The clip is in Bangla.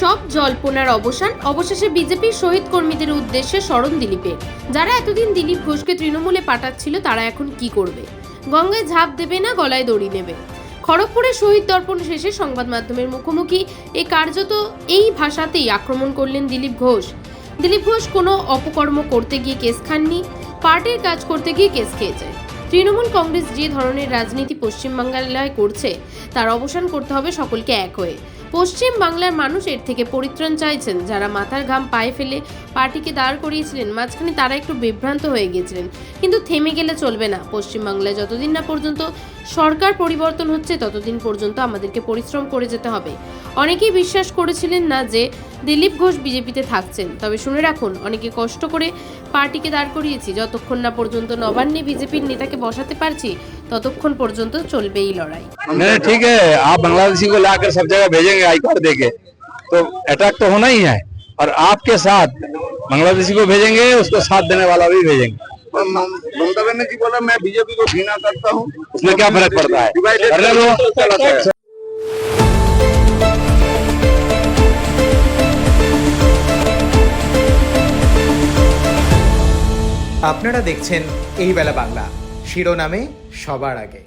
সব জল্পনার অবসান অবশেষে বিজেপির শহীদ কর্মীদের উদ্দেশ্যে স্মরণ দিলীপের যারা এতদিন দিলীপ ঘোষকে তৃণমূলে পাঠাচ্ছিল, তারা এখন কি করবে? গঙ্গায় ঝাঁপ দেবে না, গলায় দড়ি নেবে? খড়গপুরে শহীদ দর্পণ শেষে সংবাদ মাধ্যমের মুখোমুখি এই কার্যত এই ভাষাতেই আক্রমণ করলেন দিলীপ ঘোষ। দিলীপ ঘোষ কোনো অপকর্ম করতে গিয়ে কেস খাননি, পার্টির কাজ করতে গিয়ে কেস খেয়েছে। তৃণমূল কংগ্রেস যে ধরনের রাজনীতি পশ্চিমবাংলায় করছে, তার অবসান করতে হবে সকলকে এক হয়ে। পশ্চিম বাংলার মানুষ এর থেকে পরিত্রাণ চাইছেন। যারা মাথার ঘাম পায়ে ফেলে পার্টিকে দাঁড় করিয়েছিলেন, মাঝখানে তারা একটু বিভ্রান্ত হয়ে গিয়েছিলেন। কিন্তু থেমে গেলে চলবে না। পশ্চিমবাংলায় যতদিন না পর্যন্ত সরকার পরিবর্তন হচ্ছে ততদিন পর্যন্ত আমাদেরকে পরিশ্রম করে যেতে হবে অনেকেই বিশ্বাস করেছিলেন না যে দিলীপ ঘোষ বিজেপিতে থাকছেন তবে শুনে রাখুন অনেকে কষ্ট করে পার্টিকে দাঁড় করিয়েছি যতক্ষণ না পর্যন্ত নবান্নে বিজেপির নেতাকে বসাতে পারছি ততক্ষণ পর্যন্ত চলবে এই লড়াই नहीं ठीक है आप बांग्लादेशी को लाकर सब जगह भेजेंगे आई कार्ड देके तो अटैक तो होना ही है और आपके साथ बांग्लादेशी को भेजेंगे उसको साथ देने वाला भी भेजेंगे और मम- ममता बनर्जी बोला मैं बीजेपी को घृणा करता हूँ उसमें क्या फर्क पड़ता है Divided करने दो। गलत है। আপনারা দেখছেন এই বেলা বাংলা শিরোনামে সবার আগে